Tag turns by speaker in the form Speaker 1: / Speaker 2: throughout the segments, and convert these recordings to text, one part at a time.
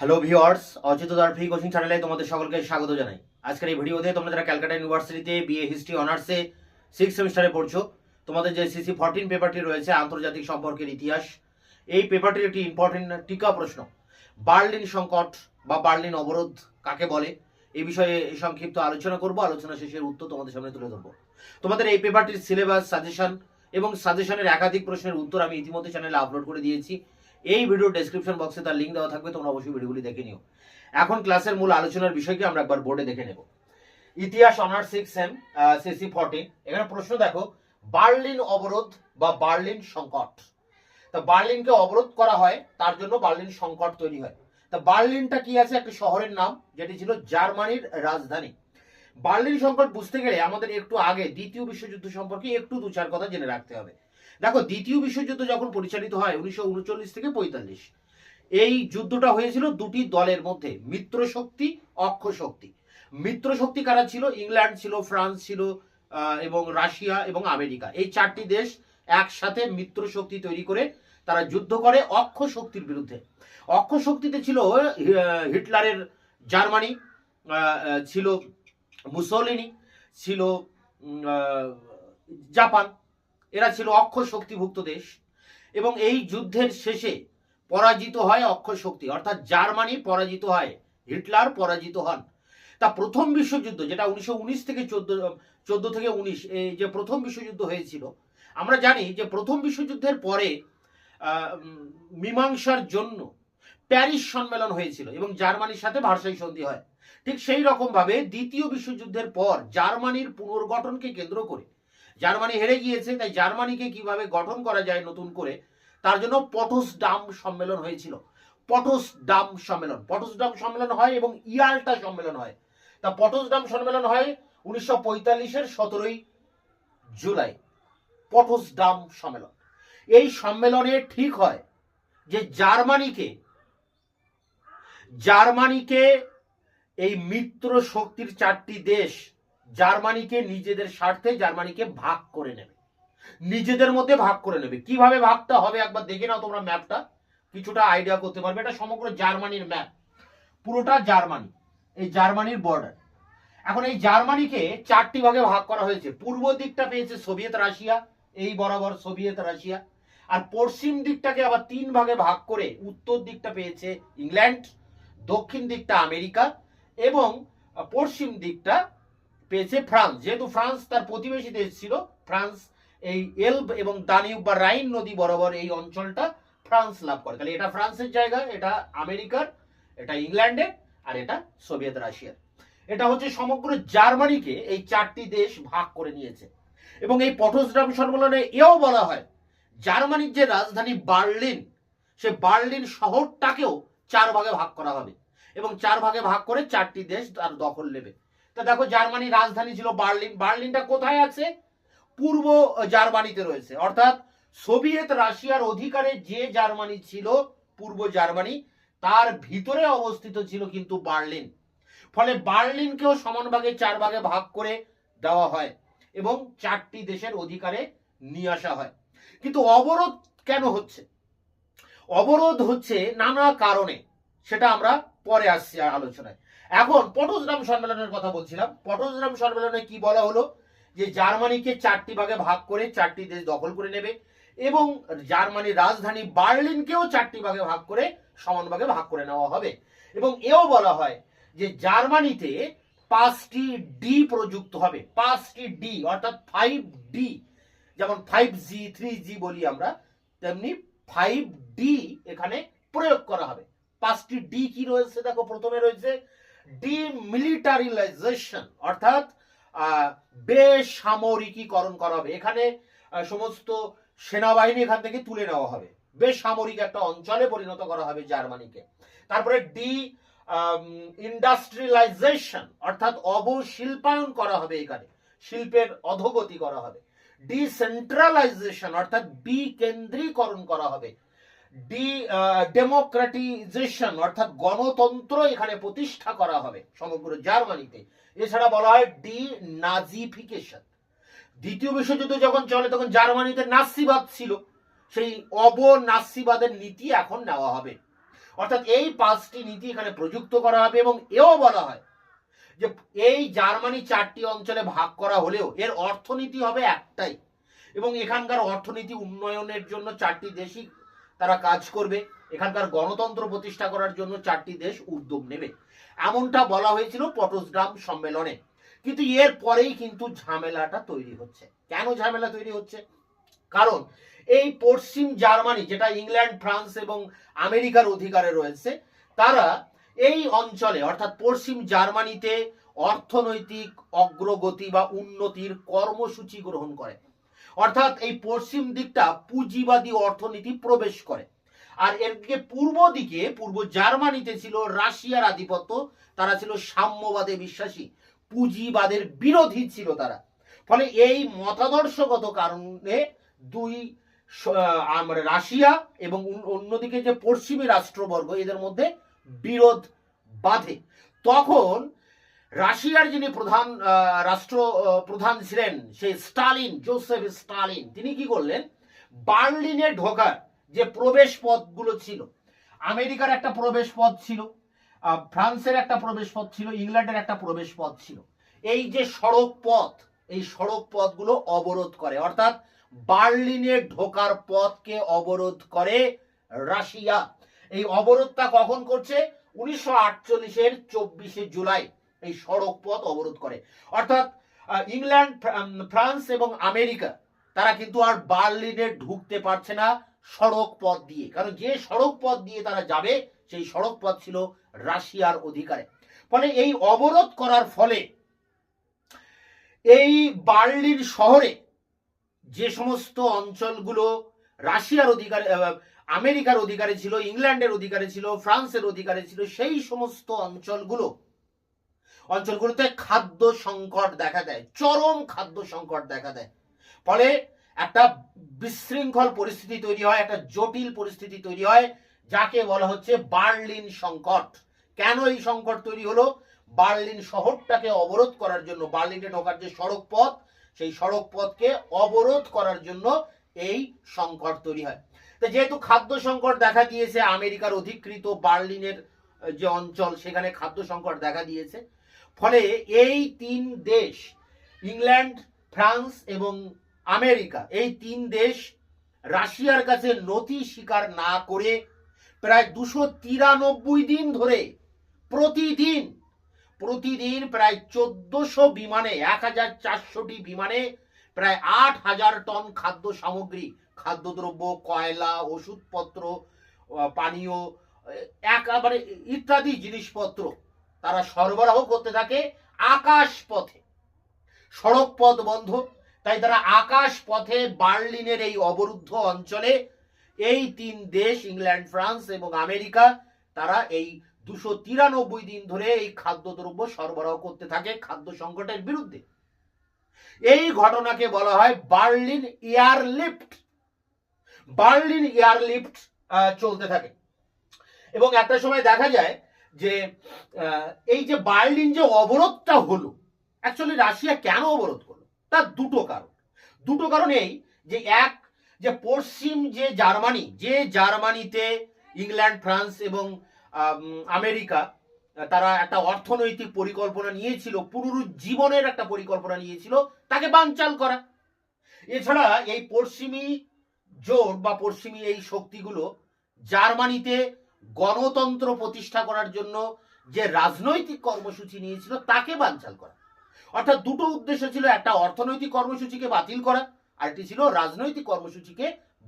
Speaker 1: Hello viewers অচিত দর্ফি coaching চ্যানেলে তোমাদের সকলকে স্বাগত জানাই। আজকের এই ভিডিওতে তোমরা যারা ক্যালকাটা ইউনিভার্সিটিতে বিএ হিস্ট্রি অনার্সে সিক্স সেমিস্টারে পড়ছো, তোমাদের যে সিসি ফোরটিন পেপারটি রয়েছে, আন্তর্জাতিক সম্পর্কের ইতিহাস, এই পেপারটির একটি ইম্পর্টেন্ট টিকা প্রশ্ন। বার্লিন সংকট বা বার্লিন অবরোধ কাকে বলে? এই বিষয়ে সংক্ষিপ্ত আলোচনা করব, আলোচনা শেষের উত্তর তোমাদের সামনে তুলে ধরবো। তোমাদের এই পেপারটির সিলেবাস সাজেশন এবং সাজেশনের একাধিক প্রশ্নের উত্তর আমি ইতিমধ্যে চ্যানেলে আপলোড করে দিয়েছি। এই ভিডিও ডেসক্রিপশন বক্সে তার লিঙ্ক দেওয়া থাকবে, তোমরা অবশ্যই ভিডিওগুলি দেখে নিও। এখন ক্লাসের মূল আলোচনার বিষয়কে আমরা একবার বোর্ডে দেখে নেব। ইতিহাস honours six M CC fourteen এখানে প্রশ্ন দেখো, বার্লিন অবরোধ বা বার্লিন সংকট। তা বার্লিনকে অবরোধ করা হয়, তার জন্য বার্লিন সংকট তৈরি হয়। তা বার্লিনটা কি আছে? একটা শহরের নাম, যেটি ছিল জার্মানির রাজধানী। বার্লিন সংকট বুঝতে গেলে আমাদের একটু আগে দ্বিতীয় বিশ্বযুদ্ধ সম্পর্কে একটু দু চার কথা জেনে রাখতে হবে। দেখো, দ্বিতীয় বিশ্বযুদ্ধ যখন পরিচালিত হয়, উনিশশো উনচল্লিশ থেকে পঁয়তাল্লিশ, এই যুদ্ধটা হয়েছিল দুটি দলের মধ্যে, মিত্র শক্তি, অক্ষ শক্তি। মিত্র শক্তি কারা ছিল? ইংল্যান্ড ছিল, ফ্রান্স ছিল এবং রাশিয়া এবং আমেরিকা। এই চারটি দেশ একসাথে মিত্র শক্তি তৈরি করে তারা যুদ্ধ করে অক্ষ শক্তির বিরুদ্ধে। অক্ষ শক্তিতে ছিল হিটলারের জার্মানি ছিল মুসোলিনি, ছিল জাপান। এরা ছিল অক্ষর শক্তিভুক্ত দেশ এবং এই যুদ্ধের শেষে পরাজিত হয় অক্ষর শক্তি। অর্থাৎ জার্মানি পরাজিত হয়, হিটলার পরাজিত হন। তা প্রথম বিশ্বযুদ্ধ, যেটা উনিশশো উনিশ থেকে চোদ্দ চোদ্দ থেকে উনিশ, এই যে প্রথম বিশ্বযুদ্ধ হয়েছিল, আমরা জানি যে প্রথম বিশ্বযুদ্ধের পরে মীমাংসার জন্য প্যারিস সম্মেলন হয়েছিল এবং জার্মানির সাথে ভার্সাই সন্ধি হয়। ঠিক সেই রকমভাবে দ্বিতীয় বিশ্বযুদ্ধের পর জার্মানির পুনর্গঠনকে কেন্দ্র করে জার্মানি হেরে গিয়েছে, তাই জার্মানিকে কীভাবে গঠন করা যায় নতুন করে, তার জন্য পটস ডাম সম্মেলন হয়েছিল। পটস ডাম সম্মেলন পটস ডাম সম্মেলন হয় এবং ইয়াল্টা সম্মেলন হয়। তা পটস ডাম সম্মেলন হয় উনিশশো পঁয়তাল্লিশের সতেরোই জুলাই। পটস ডাম সম্মেলন। এই সম্মেলনে ঠিক হয় যে জার্মানিকে জার্মানিকে এই মিত্র শক্তির চারটি দেশ জার্মানিকে নিজেদের স্বার্থে জার্মানিকে ভাগ করে নেবে। নিজেদের মধ্যে ভাগ করে নেবে। কীভাবে ভাগটা হবে একবার দেখে নাও তোমরা ম্যাপটা। কিছুটা আইডিয়া করতে পারবে। এটা সমগ্র জার্মানির ম্যাপ পুরোটা জার্মানি। এই জার্মানির বর্ডার এখন এই জার্মানিকে চারটি ভাগে ভাগ করা হয়েছে। পূর্ব দিকটা পেয়েছে সোভিয়েত রাশিয়া, এই বরাবর সোভিয়েত রাশিয়া। আর পশ্চিম দিকটাকে আবার তিন ভাগে ভাগ করে উত্তর দিকটা পেয়েছে ইংল্যান্ড, দক্ষিণ দিকটা আমেরিকা এবং পশ্চিম দিকটা পেয়েছে ফ্রান্স। যেহেতু ফ্রান্স তার প্রতিবেশী দেশ ছিল, ফ্রান্স এই এলব এবং দানিউব বা রাইন নদী বরাবর এই অঞ্চলটা ফ্রান্স লাভ করে। তাহলে এটা ফ্রান্সের জায়গা, এটা আমেরিকার, এটা ইংল্যান্ডের, আর এটা সোভিয়েত রাশিয়ার। এটা হচ্ছে সমগ্র জার্মানিকে এই চারটি দেশ ভাগ করে নিয়েছে। এবং এই পটসডাম সম্মেলনে এও বলা হয়, জার্মানির যে রাজধানী বার্লিন, সে বার্লিন শহরটাকেও চার ভাগে ভাগ করা হবে। এবং চার ভাগে ভাগ করে চারটি দেশ তার দখল নেবে। তা দেখো জার্মানির রাজধানী ছিল বার্লিন। বার্লিনটা কোথায় আছে? পূর্ব জার্মানিতে রয়েছে। অর্থাৎ সোভিয়েত রাশিয়ার অধিকারে যে জার্মানি ছিল, পূর্ব জার্মানি, তার ভিতরে অবস্থিত ছিল কিন্তু বার্লিন। ফলে বার্লিনকেও সমান ভাগে চার ভাগে ভাগ করে দেওয়া হয় এবং চারটি দেশের অধিকারে নিয়ে আসা হয়। কিন্তু অবরোধ কেন হচ্ছে? অবরোধ হচ্ছে নানা কারণে। সেটা আমরা পরে আসছি আলোচনায়। এখন পটসডাম সম্মেলনের কথা বলছিলাম। পটসডাম সম্মেলনে কি বলা হলো? যে জার্মানিকে চারটি ভাগে ভাগ করে চারটি দেশ দখল করে নেবে এবং জার্মানির রাজধানী বার্লিনকেও চারটি ভাগে ভাগ করে সমান ভাগে ভাগ করে নেওয়া হবে। এবং এও বলা হয় যে জার্মানিতে পাঁচটি ডি প্রযুক্ত হবে। পাঁচটি ডি, অর্থাৎ ফাইভ ডি। যেমন ফাইভ জি, থ্রি জি বলি আমরা, তেমনি ফাইভ ডি এখানে প্রয়োগ করা হবে। পাঁচটি ডি কি রয়েছে? দেখো, প্রথমে রয়েছে ডিমিলিটারিলাইজেশন অর্থাৎ বেসামরিকীকরণ করা হবে। এখানে সমস্ত সেনাবাহিনী এখান থেকে তুলে নেওয়া হবে। বেসামরিক একটা অঞ্চলে পরিণত করা হবে জার্মানিকে। তারপরে ডি ইন্ডাস্ট্রিয়ালাইজেশন অর্থাৎ অবশিল্পায়ন করা হবে এখানে। শিল্পের অধোগতি করা হবে। ডিসেন্ট্রালাইজেশন, অর্থাৎ বিকেন্দ্রীকরণ করা হবে। ডি ডেমোক্রেটিজেশন, অর্থাৎ গণতন্ত্র এখানে প্রতিষ্ঠা করা হবে সমগ্র জার্মানিতে। এছাড়া বলা হয় ডি, নাজিফিকেশন। দ্বিতীয় বিশ্বযুদ্ধ যখন চলে, তখন জার্মানিতে নাসিবাদ ছিল। সেই অবনাসিবাদের নীতি এখন নেওয়া হবে। অর্থাৎ এই পাঁচটি নীতি এখানে প্রযুক্ত করা হবে এবং এও বলা হয় যে এই জার্মানি চারটি অঞ্চলে ভাগ করা হলেও এর অর্থনীতি হবে একটাই এবং এখানকার অর্থনীতি উন্নয়নের জন্য চারটি দেশই তারা কাজ করবে। এখানকার গণতন্ত্র প্রতিষ্ঠা করার জন্য চারটি দেশ উদ্যোগ নেবে। এমনটা বলা হয়েছিল পটসগ্রাম সম্মেলনে। কিন্তু এর পরেই কিন্তু ঝামেলাটা তৈরি হচ্ছে। কেন ঝামেলা তৈরি হচ্ছে? কারণ এই পশ্চিম জার্মানি, যেটা ইংল্যান্ড, ফ্রান্স এবং আমেরিকার অধিকারে রয়েছে, তারা এই অঞ্চলে, অর্থাৎ পশ্চিম জার্মানিতে অর্থনৈতিক অগ্রগতি বা উন্নতির কর্মসূচি গ্রহণ করে। অর্থাৎ এই পশ্চিম দিকটা পুঁজিবাদী অর্থনীতি প্রবেশ করে। আর এর দিকে পূর্ব দিকে, পূর্ব জার্মানিতে ছিল রাশিয়ার আধিপত্য, তারা ছিল সাম্যবাদে বিশ্বাসী, পুঁজিবাদের বিরোধী ছিল তারা। ফলে এই মতাদর্শগত কারণে দুই স- রাশিয়া এবং অন্য- অন্যদিকে যে পশ্চিমী রাষ্ট্রবর্গ, এদের মধ্যে বিরোধ বাধে। তখন রাশিয়ার যিনি প্রধান রাষ্ট্র প্রধান ছিলেন, সেই স্টালিন, জোসেফ স্টালিন, তিনি কি করলেন? বার্লিনে ঢোকার যে প্রবেশ পথগুলো ছিল, আমেরিকার একটা প্রবেশ পথ ছিল ফ্রান্সের একটা প্রবেশ পথ ছিল, ইংল্যান্ডের একটা প্রবেশ পথ ছিল। এই যে সড়ক পথ, এই সড়ক পথগুলো অবরোধ করে, অর্থাৎ বার্লিনে ঢোকার পথকে অবরোধ করে রাশিয়া। এই অবরোধটা কখন করছে? উনিশশো আটচল্লিশের চব্বিশে জুলাই। এই সড়ক পথ অবরোধ করে। অর্থাৎ ইংল্যান্ড ফ্রান্স এবং আমেরিকা, তারা কিন্তু আর বার্লিনে ঢুকতে পারছে না সড়ক পথ দিয়ে। কারণ যে সড়ক পথ দিয়ে তারা যাবে, সেই সড়ক পথ ছিল রাশিয়ার অধিকারে। ফলে এই অবরোধ করার ফলে এই বার্লিন শহরে যে সমস্ত অঞ্চলগুলো রাশিয়ার অধিকারে আমেরিকার অধিকারে ছিল, ইংল্যান্ডের অধিকারে ছিল, ফ্রান্সের অধিকারে ছিল, সেই সমস্ত অঞ্চলগুলো অঞ্চলগুলোতে খাদ্য সংকট দেখা দেয়, চরম খাদ্য সংকট দেখা দেয়। ফলে একটা বিশৃঙ্খল পরিস্থিতি তৈরি হয়, একটা জটিল পরিস্থিতি তৈরি হয়, যাকে বলা হচ্ছে বার্লিন সংকট। কেন এই সংকট তৈরি হলো? বার্লিন শহরটাকে অবরোধ করার জন্য, বার্লিনে ঢোকার যে সড়ক পথ, সেই সড়ক পথকে অবরোধ করার জন্য এই সংকট তৈরি হয়। তো যেহেতু খাদ্য সংকট দেখা দিয়েছে, আমেরিকার অধিকৃত বার্লিনের যে অঞ্চল, সেখানে খাদ্য সংকট দেখা দিয়েছে। ফলে এই তিন দেশ, ইংল্যান্ড, ফ্রান্স এবং আমেরিকা, এই তিন দেশ রাশিয়ার কাছে নথি স্বীকার না করে প্রায় দুশো তিরানব্বই দিন ধরে প্রতিদিন প্রতিদিন প্রায় চোদ্দশো বিমানে, এক হাজার চারশোটি বিমানে প্রায় আট হাজার টন খাদ্য সামগ্রী, খাদ্যদ্রব্য, কয়লা, ওষুধপত্র পানীয় একেবারে ইত্যাদি জিনিসপত্র তারা সরবরাহ করতে থাকে আকাশ পথে সড়ক পথ বন্ধ, তাই তারা আকাশ পথে বার্লিনের এই অবরুদ্ধ অঞ্চলে এই তিন দেশ, ইংল্যান্ড, ফ্রান্স এবং আমেরিকা, তারা এই দুশো তিরানব্বই দিন ধরে এই খাদ্যদ্রব্য সরবরাহ করতে থাকে খাদ্য সংকটের বিরুদ্ধে। এই ঘটনাকে বলা হয় বার্লিন এয়ারলিফট। বার্লিন এয়ারলিফট চলতে থাকে। এবং একটা সময় দেখা যায় যে এই যে বার্লিন যে অবরোধটা হলো অ্যাকচুয়ালি রাশিয়া কেন অবরোধ করল? তার দুটো কারণ। দুটো কারণ এই যে, এক, যে পশ্চিম যে জার্মানি, যে জার্মানিতে ইংল্যান্ড, ফ্রান্স এবং আমেরিকা, তারা একটা অর্থনৈতিক পরিকল্পনা নিয়েছিল, পুনরুজ্জীবনের একটা পরিকল্পনা নিয়েছিল, তাকে বানচাল করা। এছাড়া এই পশ্চিমী জোট বা পশ্চিমী এই শক্তিগুলো জার্মানিতে গণতন্ত্র প্রতিষ্ঠা করার জন্য যে রাজনৈতিক কর্মসূচি নিয়েছিল, তাকে বানচাল করা। অর্থাৎ দুটো উদ্দেশ্য ছিল, একটা অর্থনৈতিক কর্মসূচিকে বাতিল করা, আর একটি ছিল রাজনৈতিক কর্মসূচিকে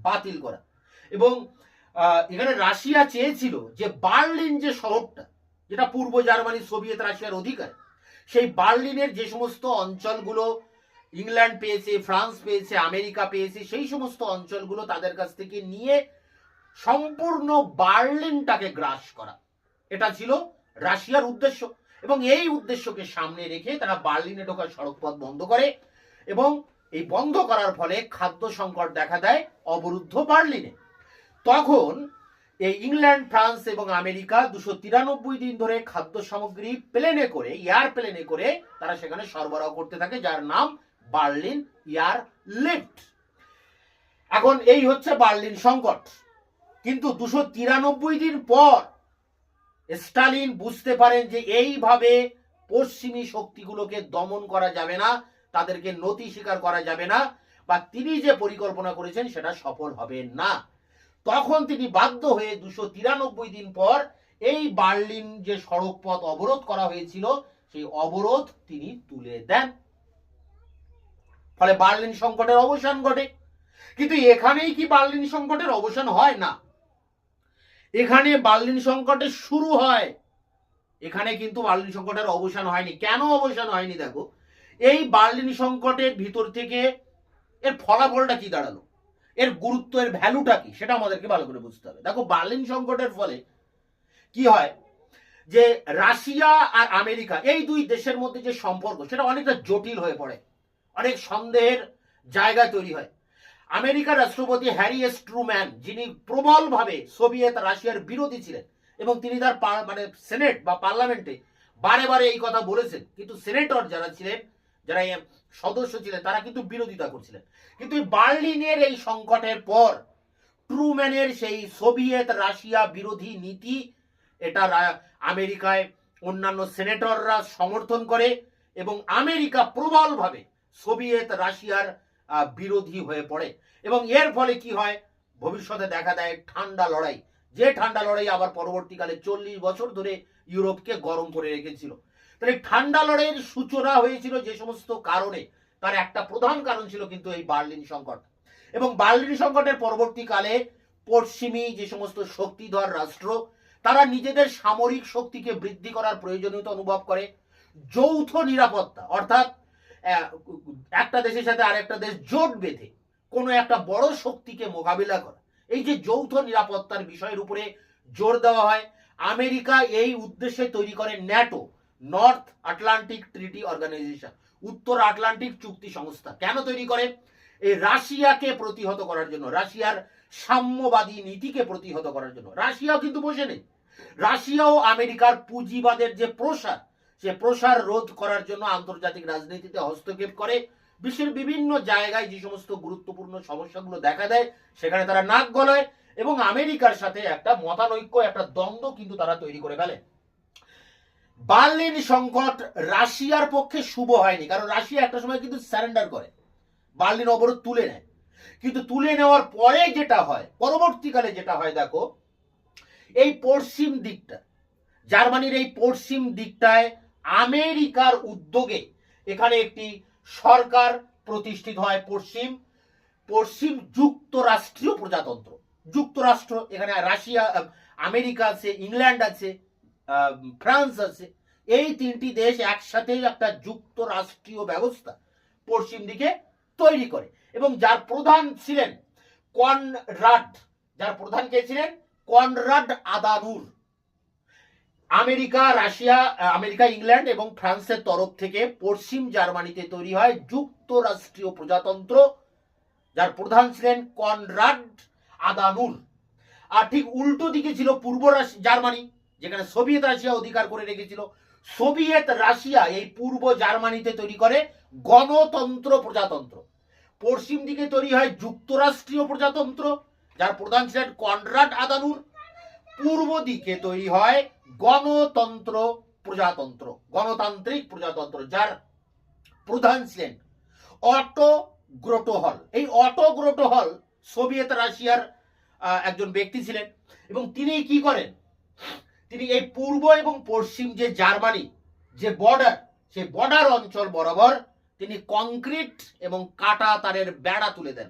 Speaker 1: বাতিল করা। এবং এখানে রাশিয়া চেয়েছিল যে বার্লিন যে শহরটা, যেটা পূর্ব জার্মানি, সোভিয়েত রাশিয়ার অধিকার, সেই বার্লিনের যে সমস্ত অঞ্চলগুলো ইংল্যান্ড পেয়েছে, ফ্রান্স পেয়েছে, আমেরিকা পেয়েছে, সেই সমস্ত অঞ্চলগুলো তাদের কাছ থেকে নিয়ে সম্পূর্ণ বার্লিনটাকে গ্রাস করা। এটা ছিল রাশিয়ার উদ্দেশ্য। এবং এই উদ্দেশ্যকে সামনে রেখে তারা বার্লিনে ঢোকার সড়কপথ বন্ধ করে এবং এই বন্ধ করার ফলে খাদ্য সংকট দেখা দেয় অবরুদ্ধ বার্লিনে। তখন এই ইংল্যান্ড, ফ্রান্স এবং আমেরিকা দুশো তিরানব্বই দিন ধরে খাদ্য সামগ্রী প্লেনে করে, এয়ার প্লেনে করে তারা সেখানে সরবরাহ করতে থাকে, যার নাম বার্লিন এয়ার লিফট। এখন এই হচ্ছে বার্লিন সংকট। কিন্তু দুশো তিরানব্বই দিন পর স্টালিন বুঝতে পারেন যে এইভাবে পশ্চিমী শক্তিগুলোকে দমন করা যাবে না, তাদেরকে নতি স্বীকার করা যাবে না, বা তিনি যে পরিকল্পনা করেছেন সেটা সফল হবে না। তখন তিনি বাধ্য হয়ে দুশো তিরানব্বই দিন পর এই বার্লিন যে সড়ক পথ অবরোধ করা হয়েছিল, সেই অবরোধ তিনি তুলে দেন। ফলে বার্লিন সংকটের অবসান ঘটে। কিন্তু এখানেই কি বার্লিন সংকটের অবসান হয় না? এখানে বার্লিন সংকটের শুরু হয়। এখানে কিন্তু বার্লিন সংকটের অবসান হয়নি। কেন অবসান হয়নি দেখো? এই বার্লিন সংকটের ভিতর থেকে এর ফলাফলটা কি দাঁড়াল? এর গুরুত্ব, এর ভ্যালুটা কি? সেটা আমাদেরকে ভালো করে বুঝতে হবে। দেখো, বার্লিন সংকটের ফলে কি হয়? যে রাশিয়া আর আমেরিকা, এই দুই দেশের মধ্যে যে সম্পর্ক, সেটা অনেকটা জটিল হয়ে পড়ে। অনেক সন্দেহের জায়গা তৈরি হয়। আমেরিকার রাষ্ট্রপতি হ্যারি এস ট্রুম্যান, যিনি প্রবলভাবে সোভিয়েত রাশিয়ার বিরোধী ছিলেন এবং তিনি তার মানে সেনেট বা পার্লামেন্টে বারে বারে এই কথা বলেছেন। কিন্তু সেনেটর যারা ছিলেন, যারা সদস্য ছিলেন, তারা কিন্তু বিরোধিতা করছিলেন। কিন্তু বার্লিনের এই সংকটের পর ট্রুম্যানের সেই সোভিয়েত রাশিয়া বিরোধী নীতি, এটা আমেরিকায় অন্যান্য সেনেটররা সমর্থন করে এবং আমেরিকা প্রবলভাবে সোভিয়েত রাশিয়ার বিরোধী হয়ে পড়ে। এবং এর ফলে কি হয়? ভবিষ্যতে দেখা দেয় ঠান্ডা লড়াই। যে ঠান্ডা লড়াই আবার পরবর্তীকালে চল্লিশ বছর ধরে ইউরোপকে গরম করে রেখেছিল। তাহলে ঠান্ডা লড়াইয়ের সূচনা হয়েছিল যে সমস্ত কারণে। তার একটা প্রধান কারণ ছিল কিন্তু এই বার্লিন সংকট। এবং বার্লিন সংকটের পরবর্তীকালে পশ্চিমী যে সমস্ত শক্তিধর রাষ্ট্র, তারা নিজেদের সামরিক শক্তিকে বৃদ্ধি করার প্রয়োজনীয়তা অনুভব করে। যৌথ নিরাপত্তা, অর্থাৎ একটা দেশের সাথে আরেকটা দেশ জোট বেঁধে কোনো একটা বড় শক্তিকে মোকাবিলা করা। এই যে যৌথ নিরাপত্তার বিষয়ের উপরে জোর দেওয়া হয়, আমেরিকা এই উদ্দেশ্যে তৈরি করে NATO, north Atlantic treaty organisation, উত্তর আটলান্টিক চুক্তি সংস্থা। কেন তৈরি করে? এই রাশিয়াকে প্রতিহত করার জন্য, রাশিয়ার সাম্যবাদী নীতিকে প্রতিহত করার জন্য। রাশিয়াও কিন্তু বসে নেই। রাশিয়াও আমেরিকার পুঁজিবাদের যে প্রসার সে প্রসার রোধ করার জন্য আন্তর্জাতিক রাজনীতিতে হস্তক্ষেপ করে। বিশ্বের বিভিন্ন জায়গায় যে সমস্ত গুরুত্বপূর্ণ সমস্যাগুলো দেখা দেয়, সেখানে তারা নাক গলায় এবং আমেরিকার সাথে একটা মতানৈক্য, একটা দ্বন্দ্ব কিন্তু তারা তৈরি করে ফেলে। বার্লিন সংকট রাশিয়ার পক্ষে শুভ হয়নি, কারণ রাশিয়া একটা সময় কিন্তু স্যারেন্ডার করে। বার্লিন অবরোধ তুলে নেয়। কিন্তু তুলে নেওয়ার পরে যেটা হয়, পরবর্তীকালে যেটা হয় দেখো, এই পশ্চিম দিকটা, জার্মানির এই পশ্চিম দিকটায় আমেরিকার উদ্যোগে এখানে একটি সরকার প্রতিষ্ঠিত হয় পশ্চিম পশ্চিম যুক্তরাষ্ট্রীয় প্রজাতন্ত্র। যুক্তরাষ্ট্র এখানে রাশিয়া আমেরিকা আছে, ইংল্যান্ড আছে ফ্রান্স আছে। এই তিনটি দেশ একসাথে একটা যুক্তরাষ্ট্রীয় ব্যবস্থা পশ্চিম দিকে তৈরি করে। এবং যার প্রধান ছিলেন কনরাড, যার প্রধান কে ছিলেন? Konrad Adenauer. America, Russia America, England এবং ফ্রান্সের তরফ থেকে পশ্চিম জার্মানিতে তৈরি হয় যুক্তরাষ্ট্রীয় প্রজাতন্ত্র, যার প্রধান ছিলেন কনরাড আদানুর। আর ঠিক উল্টো দিকে ছিল পূর্ব জার্মানি, যেখানে সোভিয়েত রাশিয়া অধিকার করে রেখেছিল। সোভিয়েত রাশিয়া এই পূর্ব জার্মানিতে তৈরি করে গণতন্ত্র প্রজাতন্ত্র। পশ্চিম দিকে তৈরি হয় যুক্তরাষ্ট্রীয় প্রজাতন্ত্র, যার প্রধান ছিলেন কনরাড আদানুর। পূর্ব দিকে তৈরি হয় গণতন্ত্র প্রজাতন্ত্র, গণতান্ত্রিক প্রজাতন্ত্র, যার প্রধান ছিলেন অটো গ্রোটোহল। এই অটো গ্রোটোহল সোভিয়েত রাশিয়ার একজন ব্যক্তি ছিলেন এবং তিনি কি করেন? তিনি এই পূর্ব এবং পশ্চিম যে জার্মানি, যে বর্ডার সেই বর্ডার অঞ্চল বরাবর তিনি কংক্রিট এবং কাটা তারের বেড়া তুলে দেন।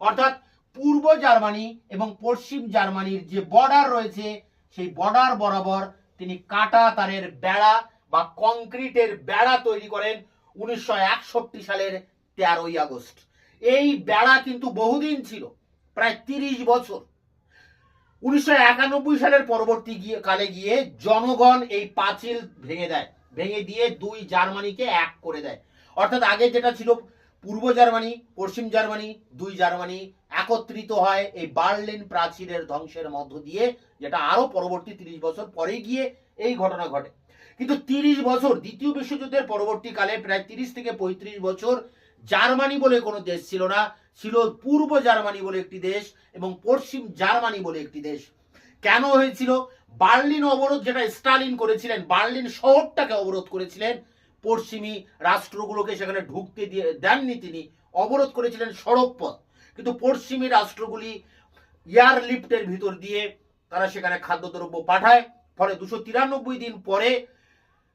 Speaker 1: অর্থাৎ পূর্ব জার্মানি এবং পশ্চিম জার্মানির যে বর্ডার রয়েছে, সেই বর্ডার বরাবর তিনি কাটা তারের বেড়া বা কংক্রিটের বেড়া তৈরি করেন উনিশশো একষট্টি সালের তেরোই আগস্ট। এই বেড়া কিন্তু বহুদিন ছিল, প্রায় তিরিশ বছর। উনিশশো একানব্বই সালের পরবর্তী গিয়ে, কালে গিয়ে জনগণ এই পাঁচিল ভেঙে দেয়, ভেঙে দিয়ে দুই জার্মানিকে এক করে দেয়। অর্থাৎ আগে যেটা ছিল পূর্ব জার্মানি, পশ্চিম জার্মানি, দুই জার্মানি একত্রিত হয় এই বার্লিন প্রাচীরের ধ্বংসের মধ্য দিয়ে, যেটা আরও পরবর্তী তিরিশ বছর পরে গিয়ে এই ঘটনা ঘটে। কিন্তু তিরিশ বছর, দ্বিতীয় বিশ্বযুদ্ধের পরবর্তীকালে প্রায় তিরিশ থেকে পঁয়ত্রিশ বছর জার্মানি বলে কোনো দেশ ছিল না, ছিল পূর্ব জার্মানি বলে একটি দেশ এবং পশ্চিম জার্মানি বলে একটি দেশ। কেন হয়েছিল? বার্লিন অবরোধ যেটা স্টালিন করেছিলেন, বার্লিন শহরটাকে অবরোধ করেছিলেন, পশ্চিমী রাষ্ট্রগুলোকে সেখানে ঢুকতে দিয়ে দেননি তিনি, অবরোধ করেছিলেন সড়ক পথ কিন্তু পশ্চিমী রাষ্ট্রগুলি এয়ার লিফটের ভিতর দিয়ে তারা সেখানে খাদ্যদ্রব্য পাঠায়, ফলে দুশো তিরানব্বই দিন পরে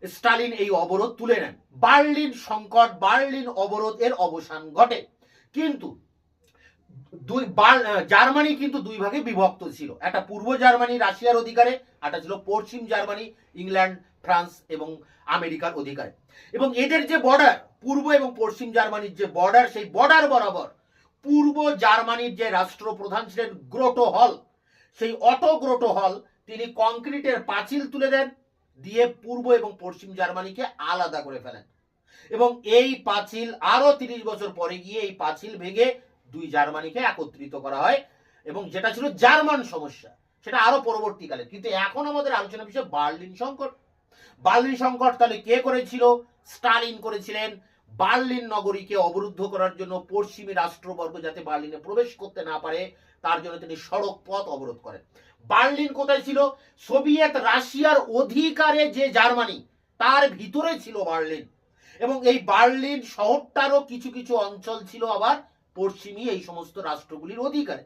Speaker 1: স্টালিন এই অবরোধ তুলে নেন। বার্লিন সংকট, বার্লিন অবরোধ, এর অবসান ঘটে। কিন্তু দুই জার্মানি কিন্তু দুই ভাগে বিভক্ত ছিল। একটা পূর্ব জার্মানি রাশিয়ার অধিকারে একটা ছিল পশ্চিম জার্মানি, ইংল্যান্ড, ফ্রান্স এবং আমেরিকার অধিকারে। এবং এদের যে বর্ডার পূর্ব এবং পশ্চিম জার্মানির যে বর্ডার সেই বর্ডার বরাবর পূর্ব জার্মানির যে রাষ্ট্রপ্রধান ছিলেন গ্রোটো হল, সেই অটো গ্রোটো হল তিনি কংক্রিটের পাঁচিল তুলে দেন, দিয়ে পূর্ব এবং পশ্চিম জার্মানিকে আলাদা করে ফেলেন। এবং এই পাঁচিল আরও তিরিশ বছর পরে গিয়ে এই পাঁচিল ভেঙে দুই জার্মানিকে একত্রিত করা হয়, এবং যেটা ছিল জার্মান সমস্যা, সেটা আরও পরবর্তীকালে। কিন্তু এখন আমাদের আলোচনা বিষয় বার্লিন সংকট। বার্লিন সংকট তাহলে কে করেছিল? স্টালিন করেছিলেন বার্লিন নগরীকে অবরুদ্ধ করার জন্য পশ্চিমী রাষ্ট্রবর্গ যাতে বার্লিনে প্রবেশ করতে না পারে, তার জন্য তিনি সড়ক পথ অবরোধ করেন। বার্লিন কোথায় ছিল? সোভিয়েত রাশিয়ার অধিকারে যে জার্মানি, তার ভিতরে ছিল বার্লিন। এবং এই বার্লিন শহরটারও কিছু কিছু অঞ্চল ছিল আবার পশ্চিমী এই সমস্ত রাষ্ট্রগুলির অধিকারে।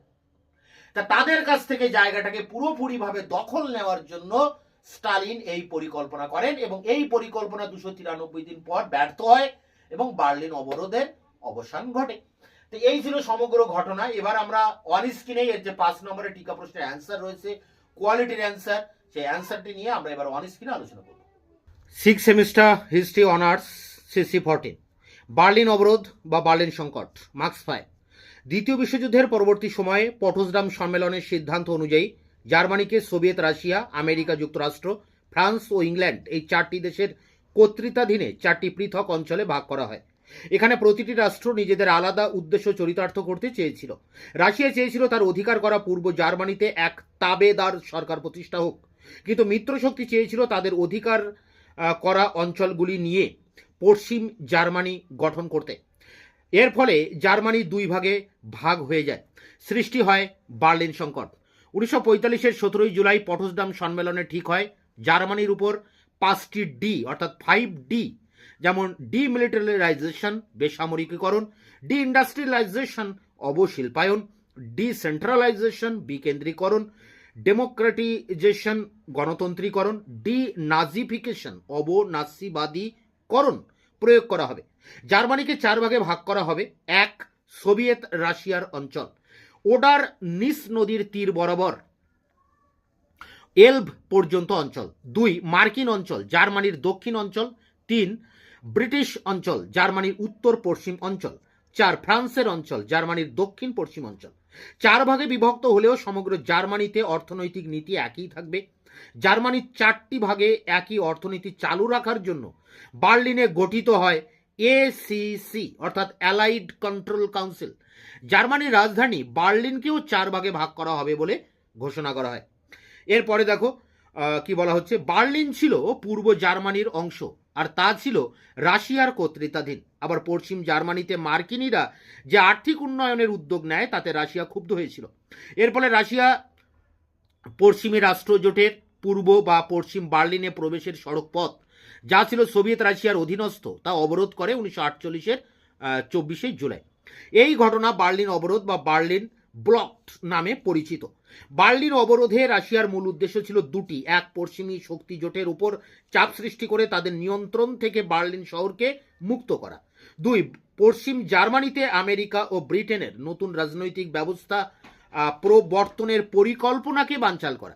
Speaker 1: তা তাদের কাছ থেকে জায়গাটাকে পুরোপুরিভাবে দখল নেওয়ার জন্য স্টালিন এই পরিকল্পনা করেন এবং এই পরিকল্পনা দুশো তিরানব্বই দিন পর ব্যর্থ হয়। এবং বার্লিন অবরোধের অবসান ঘটে। তো এই ছিল সমগ্র ঘটনা। এবার আমরা অন স্ক্রিনে এর যে পাঁচ নম্বরের টিকা প্রশ্নের অ্যান্সার রয়েছে কোয়ালিটির অ্যান্সার সেই অ্যান্সারটি নিয়ে আমরা এবার অন স্ক্রিনে আলোচনা করব। Six semester history honours CC fourteen Berlin অবরোধ বা বার্লিন সংকট, মার্কস ফাইভ। দ্বিতীয় বিশ্বযুদ্ধের পরবর্তী সময়ে পটসডাম সম্মেলনের সিদ্ধান্ত অনুযায়ী জার্মানিকে সোভিয়েত রাশিয়া, আমেরিকা, যুক্তরাষ্ট্র, ফ্রান্স ও ইংল্যান্ড এই চারটি দেশের কর্তৃত্বাধীনে চারটি পৃথক অঞ্চলে ভাগ করা হয়। এখানে প্রতিটি রাষ্ট্র নিজেদের আলাদা উদ্দেশ্য চরিতার্থ করতে চেয়েছিল। রাশিয়া চেয়েছিল তার অধিকার করা পূর্ব জার্মানিতে এক তাবেদার সরকার প্রতিষ্ঠা হোক। কিন্তু মিত্রশক্তি চেয়েছিল তাদের অধিকার করা অঞ্চলগুলি নিয়ে পশ্চিম জার্মানি গঠন করতে। এর ফলে জার্মানি দুই ভাগে ভাগ হয়ে যায়। সৃষ্টি হয় বার্লিন সংকট। উনিশশো পঁয়তাল্লিশের সতেরোই জুলাই পটসডাম সম্মেলনে ঠিক হয়, জার্মানির উপর পাঁচটি ডি অর্থাৎ ফাইভ ডি যেমন ডিমিলিটারাইজেশন বেসামরিকীকরণ ডি ইন্ডাস্ট্রিয়ালাইজেশন অবশিল্পায়ন ডিসেন্ট্রালাইজেশন বিকেন্দ্রীকরণ ডেমোক্রেটিজেশন গণতন্ত্রীকরণ ডি নাজিফিকেশন অবনাসিবাদীকরণ প্রয়োগ করা হবে। জার্মানিকে চার ভাগে ভাগ করা হবে। এক, সোভিয়েত রাশিয়ার অঞ্চল। ওডার নিস নদীর তীর বরাবর এলভ পর্যন্ত অঞ্চল, দুই মার্কিন অঞ্চল, জার্মানির দক্ষিণ অঞ্চল, তিন ব্রিটিশ অঞ্চল, জার্মানির উত্তর পশ্চিম অঞ্চল, চার ফ্রান্সের অঞ্চল, জার্মানির দক্ষিণ পশ্চিম অঞ্চল। চার ভাগে বিভক্ত হলেও সমগ্র জার্মানিতে অর্থনৈতিক নীতি একই থাকবে। জার্মানির চারটি ভাগে একই অর্থনীতি চালু রাখার জন্য বার্লিনে গঠিত হয় এসিসি অর্থাৎ অ্যালাইড কন্ট্রোল কাউন্সিল। জার্মানির রাজধানী বার্লিনকেও চার ভাগে ভাগ করা হবে বলে ঘোষণা করা হয়। এরপরে দেখো কি বলা হচ্ছে, বার্লিন ছিল পূর্ব জার্মানির অংশ, আর তা ছিল রাশিয়ার কর্তৃত্বাধীন। আবার পশ্চিম জার্মানিতে মার্কিনীরা যে আর্থিক উন্নয়নের উদ্যোগ নেয়, তাতে রাশিয়া ক্ষুব্ধ হয়েছিল। এর ফলে রাশিয়া পশ্চিমী রাষ্ট্রজোটের পূর্ব বা পশ্চিম বার্লিনে প্রবেশের সড়ক পথ যা ছিল সোভিয়েত রাশিয়ার অধীনস্থ, তা অবরোধ করে উনিশশো আটচল্লিশের চব্বিশে জুলাই। এই ঘটনা বার্লিন অবরোধ বা বার্লিন ব্লক নামে পরিচিত। বার্লিন অবরোধে রাশিয়ার মূল উদ্দেশ্য ছিল দুটি। এক, পশ্চিমী শক্তি জোটের উপর চাপ সৃষ্টি করে তাদের নিয়ন্ত্রণ থেকে বার্লিন শহরকে মুক্ত করা। দুই, পশ্চিম জার্মানিতে আমেরিকা ও ব্রিটেনের নতুন রাজনৈতিক ব্যবস্থা প্রবর্তনের পরিকল্পনাকে বানচাল করা।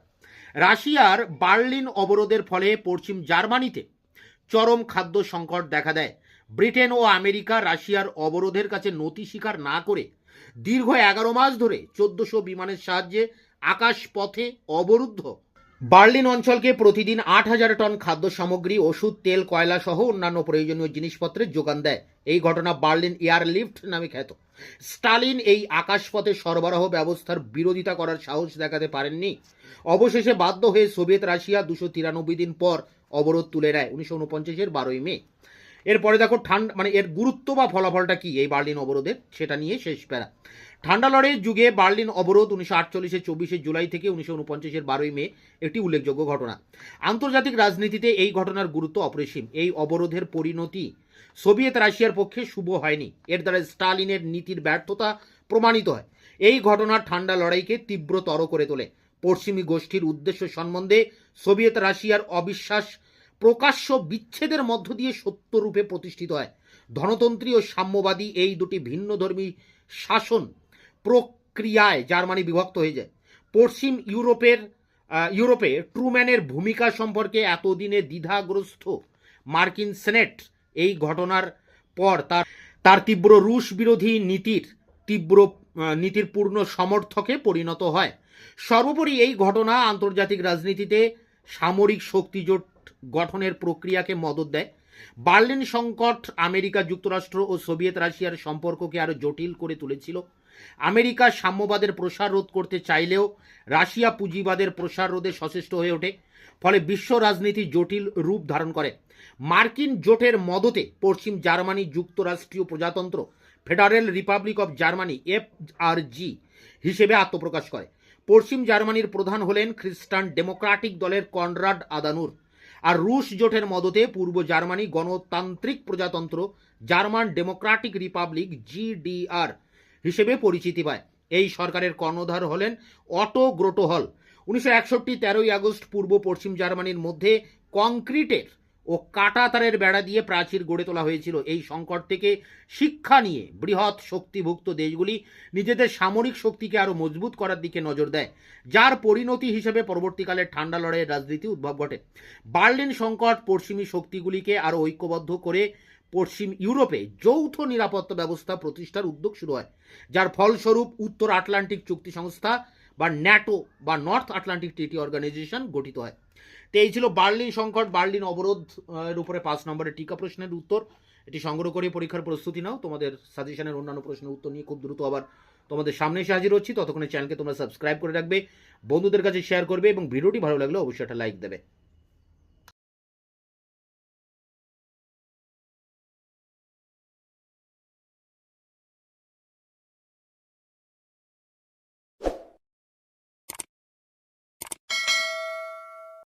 Speaker 1: রাশিয়ার বার্লিন অবরোধের ফলে পশ্চিম জার্মানিতে চরম খাদ্য সংকট দেখা দেয়। ব্রিটেন ও আমেরিকা রাশিয়ার অবরোধের কাছে নতি স্বীকার না করে দীর্ঘ এগারো মাস ধরে চোদ্দশো বিমানের সাহায্যে আকাশ পথে অবরুদ্ধ। বার্লিন অঞ্চলকে প্রতিদিন আট হাজার টন খাদ্য সামগ্রী, ওষুধ, তেল কয়লা সহ অন্যান্য প্রয়োজনীয় জিনিসপত্রের যোগান দেয়। এই ঘটনা বার্লিন এয়ারলিফট নামে খ্যাত। স্টালিন এই আকাশপথে সরবরাহ ব্যবস্থার বিরোধিতা করার সাহস দেখাতে পারেননি। অবশেষে বাধ্য হয়ে সোভিয়েত রাশিয়া দুশো তিরানব্বই দিন পর অবরোধ তুলে নেয়, উনিশশো উনপঞ্চাশের বারোই মে।
Speaker 2: এরপরে দেখো ঠান্ডা মানে এর গুরুত্ব বা ফলাফলটা কি এই বার্লিন অবরোধের? সেটা নিয়ে শেষ প্যারা ঠান্ডা লড়াইয়ের যুগে বার্লিন অবরোধ উনিশশো আটচল্লিশের চব্বিশে জুলাই থেকে উনিশশো উনপঞ্চাশের বারোই মে একটি উল্লেখযোগ্য ঘটনা। আন্তর্জাতিক রাজনীতিতে এই ঘটনার গুরুত্ব অপরিসীম। এই অবরোধের পরিণতি সোভিয়েত রাশিয়ার পক্ষে শুভ হয়নি। এর দ্বারা স্টালিনের নীতির ব্যর্থতা প্রমাণিত হয়। এই ঘটনা ঠান্ডা লড়াইকে তীব্রতর করে তোলে। পশ্চিমী গোষ্ঠীর উদ্দেশ্য সম্বন্ধে সোভিয়েত রাশিয়ার অবিশ্বাস প্রকাশ্য বিচ্ছেদের মধ্য দিয়ে সত্যরূপে প্রতিষ্ঠিত হয়। ধনতন্ত্রী ও সাম্যবাদী এই দুটি ভিন্নধর্মী শাসন প্রক্রিয়ায় জার্মানি বিভক্ত হয়ে যায়। পশ্চিম ইউরোপের ইউরোপে ট্রুম্যানের ভূমিকা সম্পর্কে এতদিনে দ্বিধাগ্রস্ত মার্কিন সেনেট এই ঘটনার পর তার তার তীব্র রুশ বিরোধী নীতির তীব্র নীতির পূর্ণ সমর্থকে পরিণত হয়। সর্বোপরি এই ঘটনা আন্তর্জাতিক রাজনীতিতে সামরিক শক্তিজোট গঠনের প্রক্রিয়াকে মদত দেয়। বার্লিন সংকট আমেরিকা যুক্তরাষ্ট্র ও সোভিয়েত রাশিয়ার সম্পর্ককে আরও জটিল করে তুলেছিল। আমেরিকা সাম্যবাদের প্রসার রোধ করতে চাইলেও রাশিয়া পুঁজিবাদের প্রসার রোধে সচেষ্ট হয়ে ওঠে, ফলে বিশ্ব রাজনীতি জটিল রূপ ধারণ করে। মার্কিন জোটের মদতে পশ্চিম জার্মানি যুক্তরাষ্ট্রীয় প্রজাতন্ত্র federal republic of Germany, F R G, হিসেবে আত্মপ্রকাশ করে। পশ্চিম জার্মানির প্রধান হলেন খ্রিস্টান ডেমোক্রেটিক দলের কনরাড আদানুর। আর রুশ জোটের মদতে পূর্ব জার্মানি গণতান্ত্রিক প্রজাতন্ত্র, জার্মান ডেমোক্রেটিক রিপাবলিক জিডিআর হিসেবে পরিচিতি পায়। এই সরকারের কর্ণধার হলেন অটো গ্রোটোহল। উনিশশো একষট্টি তেরোই আগস্ট পূর্ব পশ্চিম জার্মানির মধ্যে কংক্রিটের ও কাটা তারের বেড়া দিয়ে প্রাচীর গড়ে তোলা হয়েছিল। এই সংকট থেকে শিক্ষা নিয়ে বৃহৎ শক্তিভুক্ত দেশগুলি নিজেদের সামরিক শক্তিকে আরও মজবুত করার দিকে নজর দেয়, যার পরিণতি হিসেবে পরবর্তীকালে ঠান্ডা লড়াইয়ের রাজনীতি উদ্ভব ঘটে। বার্লিন সংকট পশ্চিমী শক্তিগুলিকে আরও ঐক্যবদ্ধ করে পশ্চিম ইউরোপে যৌথ নিরাপত্তা ব্যবস্থা প্রতিষ্ঠার উদ্যোগ শুরু হয়, যার ফলস্বরূপ উত্তর আটলান্টিক চুক্তি সংস্থা বা ন্যাটো বা নর্থ আটলান্টিক ট্রিটি অর্গানাইজেশন গঠিত হয়। তো এই ছিল বার্লিন সংকট, বার্লিন অবরোধ, এর উপরে পাঁচ নম্বরের টিকা প্রশ্নের উত্তর। এটি সংগ্রহ করে পরীক্ষার প্রস্তুতি নাও। তোমাদের সাজেশনের অন্যান্য প্রশ্নের উত্তর নিয়ে খুব দ্রুত আবার তোমাদের সামনে এসে হাজির হচ্ছি। ততক্ষণে চ্যানেলকে তোমরা সাবস্ক্রাইব করে রাখবে, বন্ধুদের কাছে শেয়ার করবে এবং ভিডিওটি ভালো লাগলে অবশ্যই একটা লাইক দেবে।